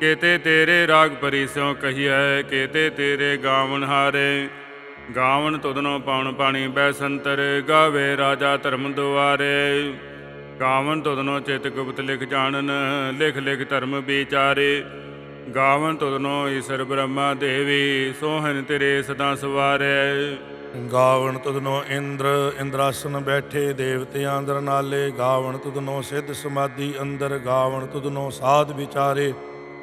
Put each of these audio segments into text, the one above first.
ਕੇਤੇ ਤੇਰੇ ਰਾਗ ਪਰਿਸਿਓ ਕਹੀਐ, ਕੇਤੇ ਤੇਰੇ ਗਾਵਣ ਹਾਰੇ। ਗਾਵਣ ਤੁਧਨੋ ਪਾਉਣ ਪਾਣੀ ਬੈ ਸੰਤਰ, ਗਾਵੇ ਰਾਜਾ ਧਰਮ ਦੁਆਰੇ। ਗਾਵਨ ਤੁਧਨੋ ਚਿਤ ਗੁਪਤ ਲਿਖ ਜਾਣਨ, ਲਿਖ ਲਿਖ ਧਰਮ ਵਿਚਾਰੇ। ਗਾਵਨ ਤੁਧਨੋ ਈਸ਼ਰ ਬ੍ਰਹਮਾ ਦੇਵੀ ਸੋਹਨ ਤੇਰੇ ਸਦਾ ਸਵਾਰੇ। ਗਾਵਣ ਤੁਧਨੋ ਇੰਦਰ, ਇੰਦਰਾਸਨ ਬੈਠੇ ਦੇਵਤਿਆਂ ਅੰਦਰ ਨਾਲੇ। ਗਾਵਣ ਤੁਧਨੋ ਸਿੱਧ ਸਮਾਧੀ ਅੰਦਰ ਗਾਵਣ ਤੁਧਨੋ ਸਾਧ ਵਿਚਾਰੇ।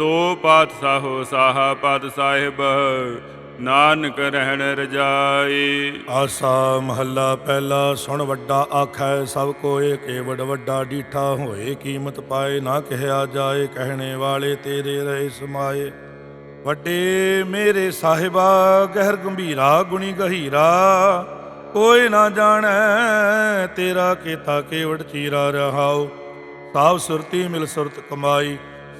ਸੋ ਪਾਤਸ਼ਾਹੋ ਸਾਹਾ ਪਦ ਸਾਹਿਬ, ਨਾਨਕ ਰਹਿਣ ਰਜਾਈ। ਆਸਾ ਮਹੱਲਾ ਪਹਿਲਾ ਸੁਣ ਵੱਡਾ ਆਖੈ, ਸਭ ਕੋਏ ਕੇਵੜ ਵੱਡਾ ਡੀਠਾ ਹੋਏ, ਕੀਮਤ ਪਾਏ ਨਾ ਕਹਿਆ ਜਾਏ, ਕਹਿਣੇ ਵਾਲੇ ਤੇਰੇ ਰਹੇ ਸਮਾਏ। ਵੱਡੇ ਮੇਰੇ ਸਾਹਿਬਾ, ਗਹਿਰ ਗੰਭੀਰਾ, ਗੁਣੀ ਗਹੀਰਾ, ਕੋਈ ਨਾ ਜਾਣੈ, ਤੇਰਾ ਕੀਤਾ ਕੇਵੜ ਚੀਰਾ ਰਹਾਓ ਸਾਬ ਸੁਰਤੀ ਮਿਲ ਸੁਰਤ ਕਮਾਈ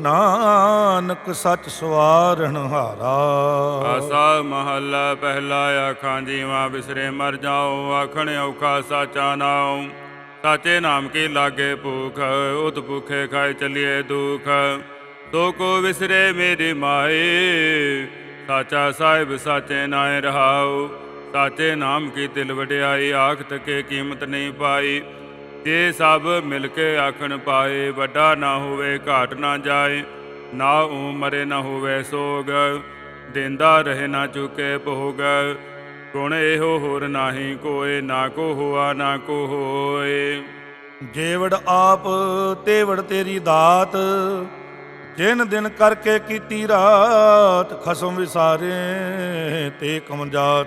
ਨਾਨਕ ਸੱਚ ਸਵਾਰਣ ਹਾਰਾ। ਆਸਾ ਮਹੱਲਾ ਪਹਿਲਾ ਆਖਾਂ ਜੀਵਾ ਬਿਸਰੇ ਮਰ ਜਾਓ ਆਖਣ ਔਖਾ ਸਾਚਾ ਨਾਉ। ਸਾਚੇ ਨਾਮ ਕੀ ਲਾਗੇ ਭੂਖ, ਉਤ ਭੁਖੇ ਖਾਏ ਚਲਿਏ ਦੁਖ। ਤੋ ਕੋ ਵਿਸਰੇ ਮੇਰੀ ਮਾਏ, ਸਾਚਾ ਸਾਹਿਬ ਸਾਚੇ ਨਾਏ ਰਹਾਉ। ਸਾਚੇ ਨਾਮ ਕੀ ਤਿਲ ਵਡਿਆਈ ਆਖ ਤਕੇ ਕੀਮਤ ਨਹੀਂ ਪਾਈ। ਤੇ ਸਭ ਮਿਲ ਕੇ ਆਖਣ ਪਾਏ, ਵੱਡਾ ਨਾ ਹੋਵੇ, ਘਾਟ ਨਾ ਜਾਏ, ਨਾ ਉਮਰੇ ਨਾ ਹੋਵੇ ਸੋਗ, ਦਿੰਦਾ ਰਹੇ ਨਾ ਚੁਕੇ ਭੋਗ। ਗੁਣ ਇਹੋ ਹੋਰ ਨਾਹੀ, ਕੋਏ ਨਾ ਕੋ ਹੋਆ, ਨਾ ਕੋ ਹੋਏ। ਜੇਵੜ ਆਪ, ਤੇਵੜ ਤੇਰੀ ਦਾਤ, ਜਿਨ ਦਿਨ ਕਰਕੇ ਕੀਤੀ ਰਾਤ, ਖਸਮ ਵਿਸਾਰੇ ਤੇ ਕਮ ਕਮਜਾਤ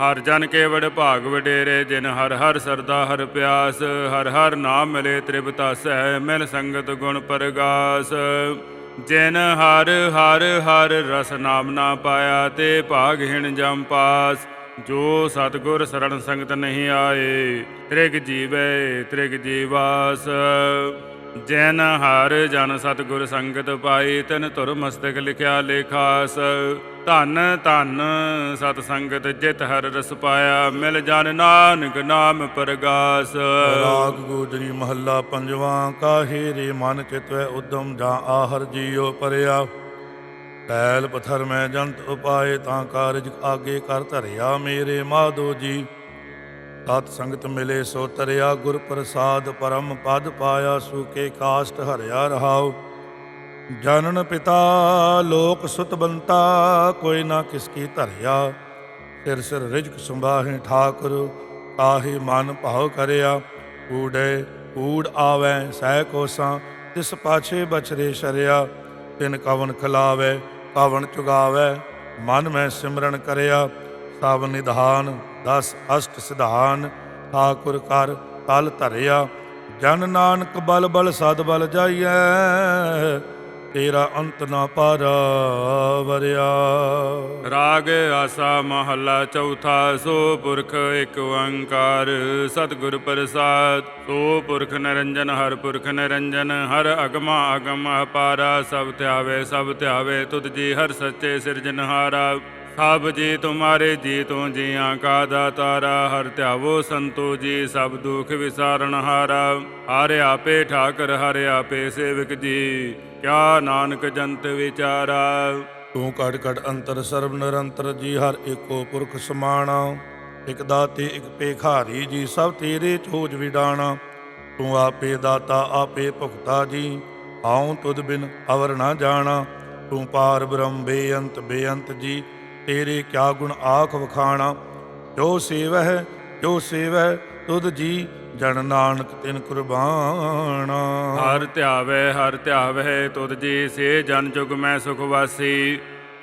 ਹਰ ਜਨ ਕੇ ਵਡ ਭਾਗ ਵਡੇਰੇ, ਜਿਨ ਹਰ ਹਰ ਸਰਦਾ ਹਰ ਪਿਆਸ, ਹਰ ਹਰ ਨਾਮ ਮਿਲੇ ਤ੍ਰਿਪਤਾਸੈ ਮਿਲ ਸੰਗਤ ਗੁਣ ਪਰਗਾਸ। ਜਿਨ ਹਰ ਹਰ ਹਰ ਰਸ ਨਾਮ ਨਾ ਪਾਇਆ, ਤੇ ਭਾਗਹੀਣ ਜਮ ਪਾਸ। ਜੋ ਸਤਗੁਰ ਸਰਣ ਸੰਗਤ ਨਹੀਂ ਆਏ, ਤ੍ਰਿਗ ਜੀਵੈ, ਤ੍ਰਿਗ ਜੀਵਾਸ। ਜੈਨ ਹਰ ਜਨ ਸਤਗੁਰ ਸੰਗਤ ਪਾਈ ਤਨ ਤੁਰ ਮਸਤਕ ਲਿਖਿਆ ਲੇਖਾਸ। ਧੰਨ ਧੰਨ ਸਤ ਸੰਗਤ ਜਿਤ ਹਰ ਰਸ ਪਾਇਆ, ਮਿਲ ਜਨ ਨਾਨਕ ਨਾਮ ਪਰਗਾਸ। ਰਾਗ ਗੋਜਰੀ ਮਹੱਲਾ ਪੰਜਵਾਂ, ਕਾਹੇ ਰੇ ਮਨ ਚਿਤਵੈ ਉਦਮ ਜਾਂ ਆਹਰ ਜੀਉ ਪਰਿਆ। ਟੈਲ ਪਥਰ ਮੈਂ ਜੰਤ ਉਪਾਏ, ਤਾਂ ਕਾਰਜ ਆਗੇ ਕਰ ਧਰਿਆ ਮੇਰੇ ਮਾਧੋ ਜੀ। ਸਤ ਸੰਗਤ ਮਿਲੇ ਸੋ ਤਰਿਆ ਗੁਰ ਪ੍ਰਸਾਦ ਪਰਮ ਪਦ ਪਾਇਆ ਸੂਕੇ ਕਾਸ਼ਟ ਹਰਿਆ ਰਹਾਓ ਜਨਨ ਪਿਤਾ, ਲੋਕ ਸੁਤ ਬੰਤਾ, ਕੋਈ ਨਾ ਕਿਸ ਕੀ ਧਰਿਆ। ਸਿਰ ਸਿਰ ਰਿਜਕ ਸੰਭਾਹੇ ਠਾਕੁਰ, ਕਾਹੇ ਮਨ ਭਾਵ ਕਰਿਆ। ਊੜੇ, ਊੜ ਆਵੈ, ਸਹਿ ਕੋਸਾਂ, ਤਿਸ ਪਾਛੇ ਬਛਰੇ ਸ਼ਰਿਆ। ਤਿਨ ਕਵਨ ਖਿਲਾਵੇ, ਕਵਨ ਚੁਗਾਵੇ, ਮਨ ਮੈਂ ਸਿਮਰਨ ਕਰਿਆ। ਸਭ ਨਿਧਾਨ, ਦਸ ਅਸ਼ਟ ਸਿਧਾਨ, ਠਾਕੁਰ ਕਰ ਤਲ ਧਰਿਆ। ਜਨ ਨਾਨਕ ਬਲ ਬਲ ਸਦ ਬਲ ਜਾਈਐ। ਤੇਰਾ ਅੰਤ ਨਾ ਪਾਰਾ ਵਰਿਆ। ਰਾਗ ਆਸਾ ਮਹੱਲਾ ਚੌਥਾ, ਸੋ ਪੁਰਖ ਇੱਕ ਓੰਕਾਰ। ਸਤਿਗੁਰ ਪ੍ਰਸਾਦ, ਸੋ ਪੁਰਖ ਨਿਰੰਜਨ, ਹਰ ਪੁਰਖ ਨਿਰੰਜਨ। ਹਰ ਅਗਮਾ ਅਗਮ ਅਪਾਰਾ, ਸਭ ਧਿਆਵੇ ਸਭ ਧਿਆਵੇ, ਤੁਧ ਜੀ ਹਰ ਸੱਚੇ ਸਿਰਜਨਹਾਰਾ ਸਭ ਜੀ ਤੁਮਾਰੇ ਜੀ ਤੋਂ ਜੀਆਂ ਕਾ ਦਾਤਾਰਾ, ਹਰ ਧਿਆਵੋ ਸੰਤੋ ਜੀ ਸਭ ਦੁਖ ਵਿਸਾਰਨ ਹਾਰਾ। ਹਰਿ ਆਪੇ ਠਾਕਰ, ਹਰਿ ਆਪੇ ਸੇਵਕ ਜੀ। ਕਿਆ ਨਾਨਕ ਜੰਤ ਵਿਚਾਰਾ? ਤੂੰ ਘਟ ਘਟ ਅੰਤਰ ਸਰਬ ਨਿਰੰਤਰ ਜੀ ਹਰ ਏਕੋ ਪੁਰਖ ਸਮਾਣਾ। ਇਕ ਦਾਤੇ, ਇਕ ਪੇਖਾਰੀ ਜੀ ਸਭ ਤੇਰੇ ਚੋਜ ਵਿਡਾਣਾ। ਤੂੰ ਆਪੇ ਦਾਤਾ, ਆਪੇ ਭੁਗਤਾ ਜੀ, ਆਉ ਤੁਧ ਬਿਨ ਅਵਰ ਨਾ ਜਾਣਾ। ਤੂੰ ਪਾਰ ਬ੍ਰਹਮ ਬੇਅੰਤ ਬੇਅੰਤ ਜੀ, ਤੇਰੇ ਕਿਆ ਗੁਣ ਆਖ ਵਖਾਣਾ। ਜੋ ਸੇਵਹਿ ਜੋ ਸੇਵਹਿ ਤੁਧ ਜੀ ਜਨ ਨਾਨਕ ਤਿਨ ਕੁਰਬਾਨਾ। ਹਰ ਧਿਆਵੇ ਹਰ ਧਿਆਵੇ, ਤੁਧ ਜੀ ਸੇ ਜਨ ਜੁਗ ਮੈਂ ਸੁਖ ਵਾਸੀ।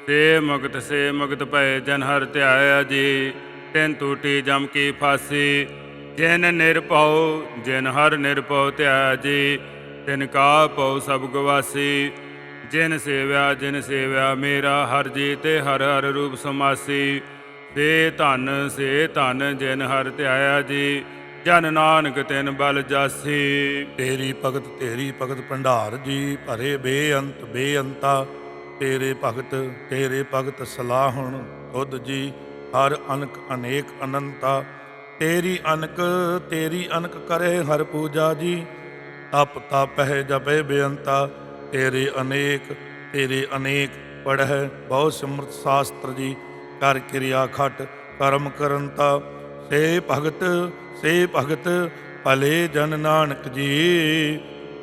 ਸੇ ਮੁਕਤ ਸੇ ਮੁਕਤ ਭਏ, ਜਨ ਹਰ ਧਿਆਇਆ ਜੀ ਤਿਨ ਟੂਟੀ ਜਮ ਕੀ ਫਾਸੀ। ਜਿਨ ਨਿਰਭਉ ਜਿਨ ਹਰ ਨਿਰਭਉ ਧਿਆਇਆ ਜੀ ਤਿਨ ਕਾ ਭਉ ਸਭ ਗਵਾਸੀ। ਜਿਨ ਸੇਵਿਆ ਜਿਨ ਸੇਵਿਆ, ਮੇਰਾ ਹਰ ਜੀ ਤੇ ਹਰ ਹਰ ਰੂਪ ਸਮਾਸੀ। ਸੇ ਧਨ ਸੇ ਧਨ, ਜਿਨ ਹਰ ਧਿਆਇਆ ਜੀ ਜਨ ਨਾਨਕ ਤਿਨ ਬਲ ਜਾਸੀ। ਤੇਰੀ ਭਗਤ ਤੇਰੀ ਭਗਤ ਭੰਡਾਰ ਜੀ ਭਰੇ ਬੇਅੰਤ, ਬੇਅੰਤਾ। ਤੇਰੇ ਭਗਤ ਤੇਰੇ ਭਗਤ ਸਲਾਹਣ ਤੁਧ ਜੀ, ਹਰ ਅਨਕ ਅਨੇਕ ਅਨੰਤਾ। ਤੇਰੀ ਅਨਕ ਤੇਰੀ ਅਨਕ ਕਰੇ ਹਰ ਪੂਜਾ ਜੀ। ਤਪ ਤਪਹਿ ਜਪੇ ਬੇਅੰਤਾ। ਤੇਰੇ ਅਨੇਕ ਤੇਰੇ ਅਨੇਕ ਪੜਹਿ ਬਹੁ ਸਿਮਰਤ ਸ਼ਾਸਤਰ ਜੀ। ਕਰ ਕਿਰਿਆ ਖਟ, ਕਰਮ ਕਰੰਤਾ। ਸੇ ਭਗਤ ਸੇ ਭਗਤ ਭਲੇ ਜਨ ਨਾਨਕ ਜੀ,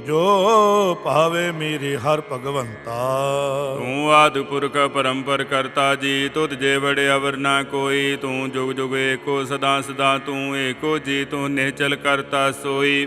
ਜੋ ਭਾਵੇ ਮੇਰੇ ਹਰ ਭਗਵੰਤਾ। ਤੂੰ ਆਦਿ ਪੁਰਖ ਪਰੰਪਰ ਕਰਤਾ ਜੀ, ਤੁਧ ਜੇ ਬੜੇ ਅਵਰ ਨਾ ਕੋਈ, ਤੂੰ ਜੁਗ ਜੁਗ ਏਕੋ ਸਦਾ ਸਦਾ ਤੂੰ ਏਕੋ ਜੀ, ਤੂੰ ਨਿਹਚਲ ਕਰਤਾ ਸੋਈ।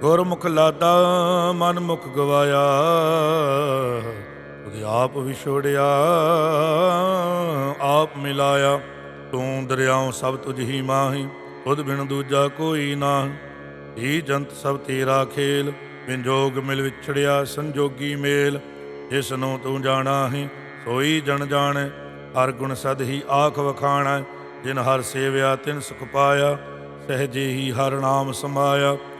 ਗੁਰਮੁਖ ਲਾਦਾ ਮਨ ਮੁਖ ਗਵਾਇਆ। ਉਹਦੇ ਆਪ ਵਿਛੋੜਿਆ ਆਪ ਮਿਲਾਇਆ। ਤੂੰ ਦਰਿਆਉ ਸਭ ਤੁਝ ਹੀ ਮਾਹੀ ਤੁਧ ਬਿਨ ਦੂਜਾ ਕੋਈ ਨਾ ਹੀ ਜੰਤ ਸਭ ਤੇਰਾ ਖੇਲ ਵਿੰਜੋਗ ਮਿਲ ਵਿਛੜਿਆ ਸੰਜੋਗੀ ਮੇਲ। ਜਿਸ ਨੂੰ ਤੂੰ ਜਾਣਾ ਹੀ ਸੋਈ ਜਣ ਜਾਣੈ। ਹਰ ਗੁਣ ਸਦ ਹੀ ਆਖ ਵਖਾਣਾ, ਜਿਨ ਹਰ ਸੇਵਿਆ ਤਿਨ ਸੁਖ ਪਾਇਆ। ਸਹਜੇ ਹੀ ਹਰ ਨਾਮ ਸਮਾਇਆ।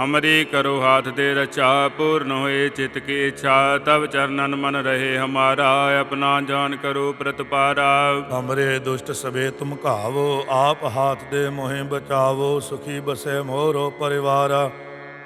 ਹਮਰੀ ਕਰੋ ਹਾਥ ਦੇ ਰਚਾ, ਪੂਰਨ ਹੋਏ ਚਿਤ ਕੀ ਇੱਛਾ ਤਬ ਚਰਨਨ ਮਨ ਰਹੇ ਹਮਾਰਾ, ਆਪਣਾ ਜਾਨ ਕਰੋ ਪ੍ਰਤਪਾਰਾ। ਹਮਰੇ ਦੁਸ਼ਟ ਸਵੇ ਤੁਮ ਘਾਵੋ, ਆਪ ਹਾਥ ਦੇ ਮੋਹਿ ਬਚਾਵੋ, ਸੁਖੀ ਬਸੇ ਮੋਰੋ ਪਰਿਵਾਰਾ।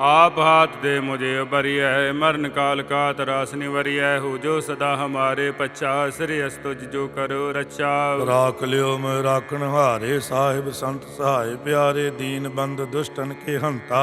आप हाथ दे मुझे उबरिय मरण काल का तरास निवरिय हो जो सदा हमारे पच्छा श्री अस्तुज जो करो रक्षा ਰਾਖ ਲਿਓ ਮੈਂ ਰਾਖਣ ਹਾਰੇ ਸਾਹਿਬ ਸੰਤ ਸਹਾਇ ਪਿਆਰੇ ਦੀਨ ਬੰਦ ਦੁਸ਼ਟਨ ਕੇ ਹੰਤਾ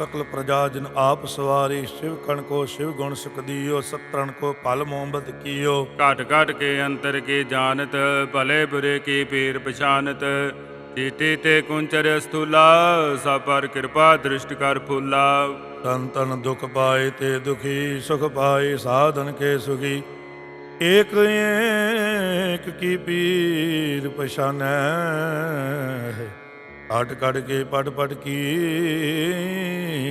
ਸਕਲ ਪ੍ਰਜਾ ਜਨ ਆਪ ਸਵਾਰੀ ਸ਼ਿਵ ਕਣ ਕੋ ਸ਼ਿਵ ਗੁਣ ਸੁਖਦੀਓ ਸਤਰਣ ਕੋ ਭਲ ਮੋਹਬਤ ਕੀਓ। ਘਟ ਘਟ ਕੇ ਅੰਤਰ ਕੀ ਜਾਣਤ ਭਲੇ ਬੁਰੇ ਕੀ ਪੀਰ ਪਛਾਨਤ। ਚੀਟੀ ਤੇ ਕੁੰਚਰ ਸਥੂਲਾ ਸਭ ਪਰ ਕਿਰਪਾ ਦ੍ਰਿਸ਼ਟ ਕਰ ਫੁੱਲਾ। ਤਨ ਤਨ ਦੁਖ ਪਾਏ ਤੇ ਦੁਖੀ ਸੁਖ ਪਾਏ ਸਾਧਨ ਕੇ ਸੁਖੀ। ਏਕ ਏਕ ਕੀ ਪੀਰ ਪਛਾਨੈ। ਅਟ ਕੜ ਕੇ ਪਟ ਪਟ ਕੀ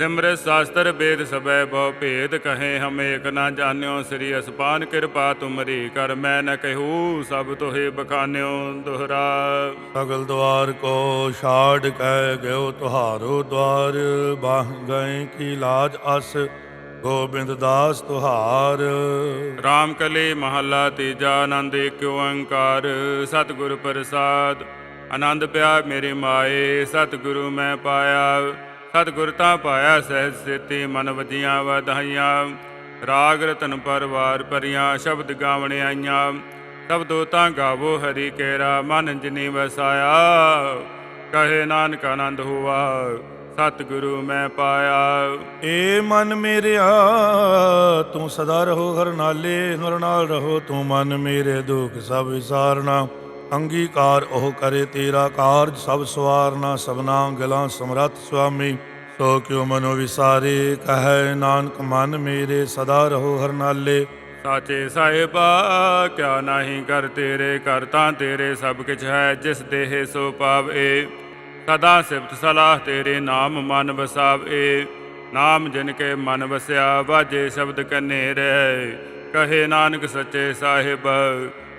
ਸਿਮਰਤ ਸ਼ਾਸਤਰ ਵੇਦ ਸਬੈ ਬਹੁ ਭੇਦ ਕਹੇ ਹਮ ਏਕ ਨਾ ਜਾਣਿਓ ਸ੍ਰੀ ਅਸਪਾਨ ਕਿਰਪਾ ਤੁਮਰੀ ਕਰ ਮੈਂ ਨ ਕਹੂ ਸਭ ਤੋਹੇ ਬਖਾਨਿਓ ਦੁਹਰਾ। ਸਗਲ ਦਵਾਰ ਕੋ ਛਾੜ ਕਹਿ ਗਇਓ ਤੁਹਾਰੋ ਦਵਾਰ ਬਾਹ ਗਏ ਕੀ ਲਾਜ ਅਸ ਗੋਬਿੰਦ ਦਾਸ ਤੁਹਾਰ। ਰਾਮ ਕਲੇ ਮਹੱਲਾ ਤੀਜਾ ਆਨੰਦ ਏਕ ਓੰਕਾਰ ਸਤਿਗੁਰ ਪ੍ਰਸਾਦ। ਆਨੰਦ ਪਿਆ ਮੇਰੇ ਮਾਏ ਸਤਿਗੁਰੂ ਮੈਂ ਪਾਇਆ। ਸਤਿਗੁਰ ਤਾਂ ਪਾਇਆ ਸਹਿਜ ਸੇਤੀ ਮਨ ਵਜੀਆਂ ਵਧਾਈਆਂ। ਰਾਗ ਰਤਨ ਪਰਵਾਰ ਪਰੀਆਂ, ਸ਼ਬਦ ਗਾਵਣ ਆਈਆਂ। ਸ਼ਬਦੋ ਤਾਂ ਗਾਵੋ ਹਰੀ ਕੇਰਾ, ਮਨ ਜਿਨੀ ਵਸਾਇਆ। ਕਹੇ ਨਾਨਕ ਆਨੰਦ ਹੁਆ, ਸਤਿਗੁਰੂ ਮੈਂ ਪਾਇਆ। ਏ ਮਨ ਮੇਰਿਆ, ਤੂੰ ਸਦਾ ਰਹੋ ਹਰ ਨਾਲੇ, ਹਰ ਨਾਲ ਰਹੋ ਤੂੰ ਮਨ ਮੇਰੇ ਦੁਖ ਸਭ ਵਿਸਾਰਨਾ। ਅੰਗੀਕਾਰ ਉਹ ਕਰੇ, ਤੇਰਾ ਕਾਰਜ ਸਭ ਸਵਾਰਨਾ ਸਭਨਾ ਗਲਾਂ ਸਮਰੱਥ ਸੁਆਮੀ। ਸੋ ਕਿਉ ਮਨੋ ਵਿਸਾਰੇ, ਕਹੈ ਨਾਨਕ ਮਨ ਮੇਰੇ, ਸਦਾ ਰਹੋ ਹਰਨਾਲੇ ਸਾਚੇ ਸਾਹਿਬਾ, ਕਿਆ ਨਹੀਂ ਕਰ ਤੇਰੇ, ਕਰ ਤਾਂ ਤੇਰੇ ਸਭ ਕਿਛ ਹੈ, ਜਿਸ ਦੇਹ ਸੋ ਪਾਵੇ। ਸਦਾ ਸਿਫਤ ਸਲਾਹ ਤੇਰੇ ਨਾਮ ਮਨ ਵਸਾਵੇ। ਨਾਮ ਜਿਨ ਕੇ ਮਨ ਵਸਿਆ, ਵਾਜੇ ਸ਼ਬਦ ਕਨੇ ਰਹਿ। ਕਹੇ ਨਾਨਕ ਸੱਚੇ ਸਾਹਿਬ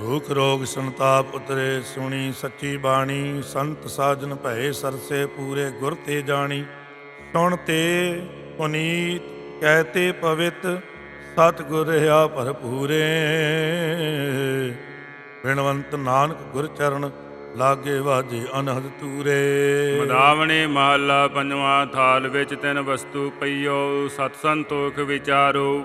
ਦੁਖ ਰੋਗ ਸੰਤਾਪ ਉਤਰੇ, ਸੁਣੀ ਸੱਚੀ ਬਾਣੀ, ਸੰਤ ਸਾਜਨ ਭਏ ਸਰਸੇ ਪੂਰੇ ਗੁਰ ਤੇ ਜਾਣੀ। ਸੁਣ ਤੇ ਪੁਨੀਤ ਕਹਤੇ ਪਵਿੱਤ, ਸਤਿਗੁਰ ਰਹਾ ਭਰਪੂਰੇ। ਬਿਨਵੰਤ ਨਾਨਕ ਗੁਰ ਚਰਨ, ਲਾਗੇ ਵਾਜੇ ਅਨਹਦ ਤੂਰੇ। ਮਦਾਵਣੇ ਮਹੱਲਾ ਪੰਜਵਾਂ, ਥਾਲ ਵਿੱਚ ਤਿੰਨ ਵਸਤੂ ਪਈਓ ਸਤ ਸੰਤੋਖ ਵਿਚਾਰੋ।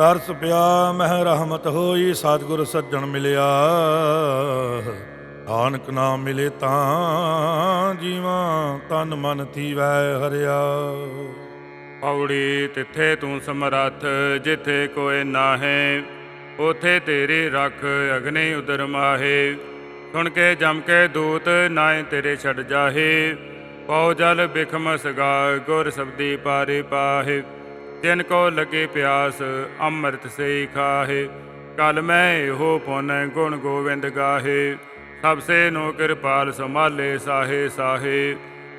ਤਰਸ ਪਿਆ, ਮਹਿ ਰਹਿਮਤ ਹੋਈ, ਸਤਿਗੁਰ ਸੱਜਣ ਮਿਲਿਆ। ਨਾਨਕ ਨਾਮ ਮਿਲੇ ਤਾਂ ਜੀਵਾਂ ਤਨ ਮਨ ਥੀਵੈ ਹਰਿਆ। ਪੌੜੀ ਤਿੱਥੇ ਤੂੰ ਸਮਰੱਥ, ਜਿੱਥੇ ਕੋਈ ਨਾਹੇ, ਉਥੇ ਤੇਰੀ ਰੱਖ ਅਗਨੇ ਉਦਰ ਮਾਹੇ। ਸੁਣ ਕੇ ਜਮ ਕੇ ਦੂਤ, ਨਾਏ ਤੇਰੇ ਛੱਡ ਜਾਹੇ। ਪਉ ਜਲ ਬਿਖਮ ਸਗਾ, ਗੁਰ ਸਬਦੀ ਪਾਰੇ ਪਾਹੇ। ਜਿਨ ਕੋ ਲਗੇ ਪਿਆਸ, ਅੰਮ੍ਰਿਤ ਸੇ ਖਾਹੇ। ਕਲ ਮੈਂ ਇਹੋ ਪੁਨ ਗੁਣ ਗੋਵਿੰਦ ਗਾਹੇ। ਸਭ ਸੇ ਨੋ ਕਿਰਪਾਲ ਸੰਭਾਲੇ ਸਾਹੇ ਸਾਹੇ।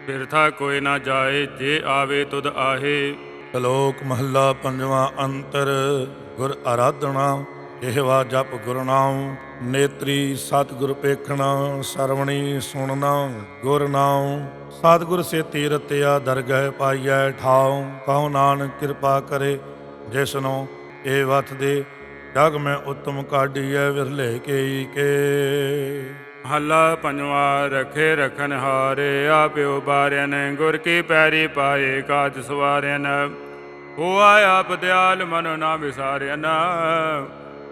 ਬਿਰਥਾ ਕੋਈ ਨਾ ਜਾਏ, ਜੇ ਆਵੇ ਤੁਧ ਆਹੇ। ਸ਼ਲੋਕ ਮਹੱਲਾ ਪੰਜਵਾਂ ਅੰਤਰ, ਗੁਰ ਆਰਾਧਨਾ ਇਹਵਾ ਜਪ ਗੁਰਨਾਮ ਨੇਤਰੀ ਸਤਿਗੁਰ ਪੇਖਣਾ, ਸਰਵਣੀ ਸੁਣਨਾ, ਗੁਰ ਨਾਮ ਸਤਿਗੁਰ ਸੇ ਤੀਰਤਿਆ ਦਰਗਹਿ ਪਾਈਐ ਠਾਉ। ਕਹੋ ਨਾਨਕ ਕਿਰਪਾ ਕਰੇ, ਜਿਸਨੋ ਇਹ ਵਤ ਦੇ ਜਗ ਮੈਂ ਉਤਮ ਕਾਢੀਐ, ਵਿਰਲੇ ਕੇਈ ਕੇ। ਹੱਲਾ ਪੰਜਵਾ, ਰਖੇ ਰਖਨ ਹਾਰੇ, ਆਪਿਓ ਬਾਰਿਆਨ, ਗੁਰ ਕੀ ਪੈਰੀ ਪਾਏ ਕਾਜ ਸਵਾਰਿਆਨ। ਹੋਆ ਆਪ ਦਿਆਲ ਮਨੋ ਨਾ ਵਿਸਾਰਿਆਨ।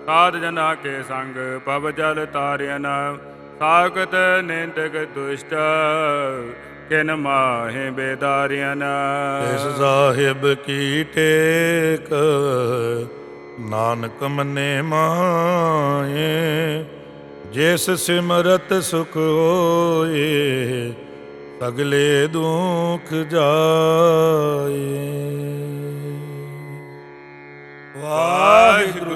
ਸਾਧ ਜਨਾ ਕੇ ਸੰਗ ਪਵ ਜਲ ਤਾਰਿਆਨ ਸਾਖਤ ਨਿੰਦਕ ਦੁਸ਼ਟ ਕਿਨ ਮਾਹੇ ਬੇਦਾਰਿਆਨ ਇਸ ਸਾਹਿਬ ਕੀ ਟੇਕ ਨਾਨਕ ਮਨੇ ਮਾਏ ਜਿਸ ਸਿਮਰਤ ਸੁਖ ਹੋਏ ਸਗਲੇ ਦੁਖ ਜਾਏ। ਵਾਹਿਗੁਰੂ